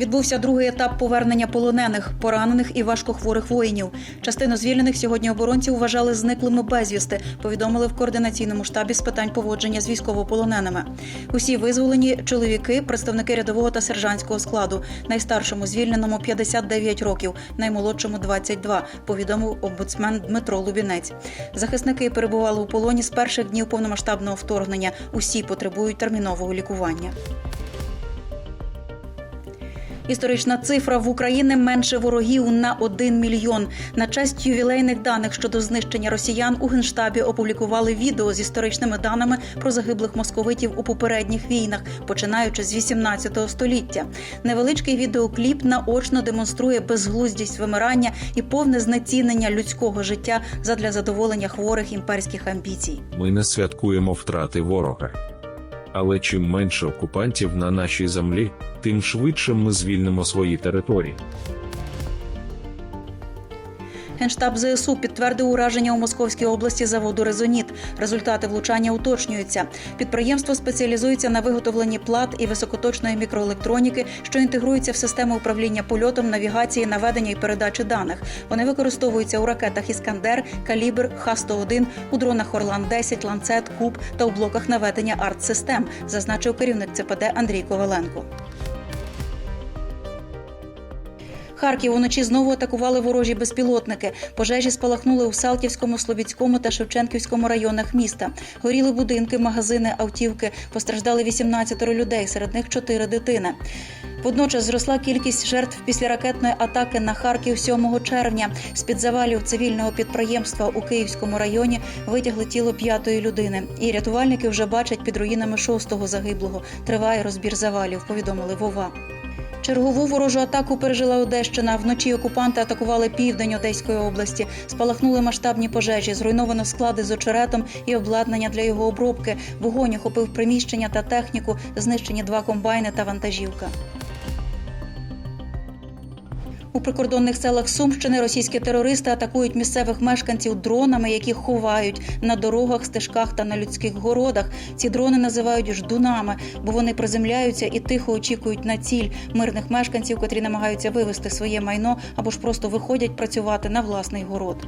Відбувся другий етап повернення полонених, поранених і важкохворих воїнів. Частину звільнених сьогодні оборонці вважали зниклими безвісти. Повідомили в координаційному штабі з питань поводження з військовополоненими. Усі визволені чоловіки, представники рядового та сержантського складу. Найстаршому звільненому 59 років, наймолодшому 22, Повідомив омбудсмен Дмитро Лубінець. Захисники перебували у полоні з перших днів повномасштабного вторгнення. Усі потребують термінового лікування. Історична цифра в Україні менше ворогів на 1 мільйон. На честь ювілейних даних щодо знищення росіян у генштабі опублікували відео з історичними даними про загиблих московитів у попередніх війнах, починаючи з 18 століття. Невеличкий відеокліп наочно демонструє безглуздість вимирання і повне знецінення людського життя задля задоволення хворих імперських амбіцій. Ми не святкуємо втрати ворога. Але чим менше окупантів на нашій землі, тим швидше ми звільнимо свої території. Генштаб ЗСУ підтвердив ураження у Московській області заводу Резоніт. Результати влучання уточнюються. Підприємство спеціалізується на виготовленні плат і високоточної мікроелектроніки, що інтегруються в систему управління польотом, навігації, наведення і передачі даних. Вони використовуються у ракетах Іскандер, Калібр, Х-101, у дронах Орлан 10 Ланцет, Куб та у блоках наведення артсистем, зазначив керівник ЦПД Андрій Коваленко. Харків уночі знову атакували ворожі безпілотники. Пожежі спалахнули у Салтівському, Слобідському та Шевченківському районах міста. Горіли будинки, магазини, автівки. Постраждали 18 людей, серед них 4 дитини. Водночас зросла кількість жертв після ракетної атаки на Харків 7 червня. З під завалів цивільного підприємства у Київському районі витягли тіло п'ятої людини. І рятувальники вже бачать під руїнами шостого загиблого. Триває розбір завалів. Повідомили Вова. Чергову ворожу атаку пережила Одещина. Вночі окупанти атакували південь Одеської області. Спалахнули масштабні пожежі, зруйновано склади з очеретом і обладнання для його обробки. Вогонь охопив приміщення та техніку, знищені два комбайни та вантажівка. У прикордонних селах Сумщини російські терористи атакують місцевих мешканців дронами, які ховають на дорогах, стежках та на людських городах. Ці дрони називають ждунами, бо вони приземляються і тихо очікують на ціль мирних мешканців, котрі намагаються вивезти своє майно або ж просто виходять працювати на власний город.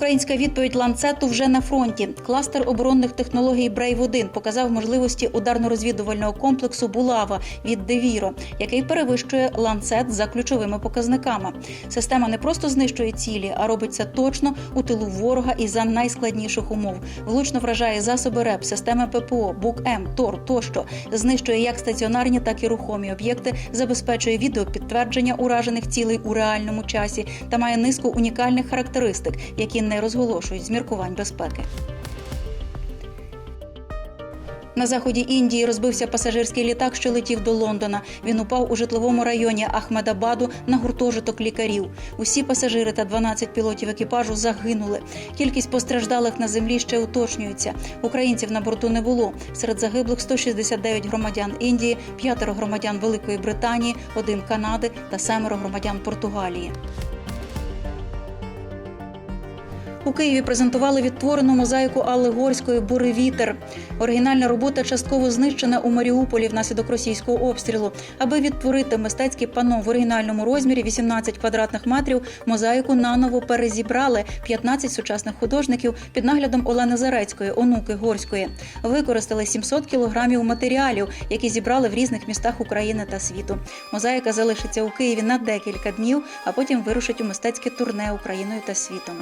Українська відповідь ланцету вже на фронті. Кластер оборонних технологій Брейв 1 показав можливості ударно-розвідувального комплексу Булава від Девіро, який перевищує ланцет за ключовими показниками. Система не просто знищує цілі, а робить це точно у тилу ворога і за найскладніших умов. Влучно вражає засоби РЕП, системи ППО, БУК М, ТОР тощо знищує як стаціонарні, так і рухомі об'єкти, забезпечує відеопідтвердження уражених цілей у реальному часі та має низку унікальних характеристик, які не розголошують з міркувань безпеки. На заході Індії розбився пасажирський літак, що летів до Лондона. Він упав у житловому районі Ахмедабаду на гуртожиток лікарів. Усі пасажири та 12 пілотів екіпажу загинули. Кількість постраждалих на землі ще уточнюється. Українців на борту не було. Серед загиблих 169 громадян Індії, п'ятеро громадян Великої Британії, один Канади та семеро громадян Португалії. У Києві презентували відтворену мозаїку Алли Горської Буревітер. Оригінальна робота частково знищена у Маріуполі внаслідок російського обстрілу. Аби відтворити мистецьке панно в оригінальному розмірі 18 квадратних метрів, мозаїку наново перезібрали 15 сучасних художників під наглядом Олени Зарецької, онуки Горської. Використали 700 кілограмів матеріалів, які зібрали в різних містах України та світу. Мозаїка залишиться у Києві на декілька днів, а потім вирушить у мистецьке турне Україною та світом.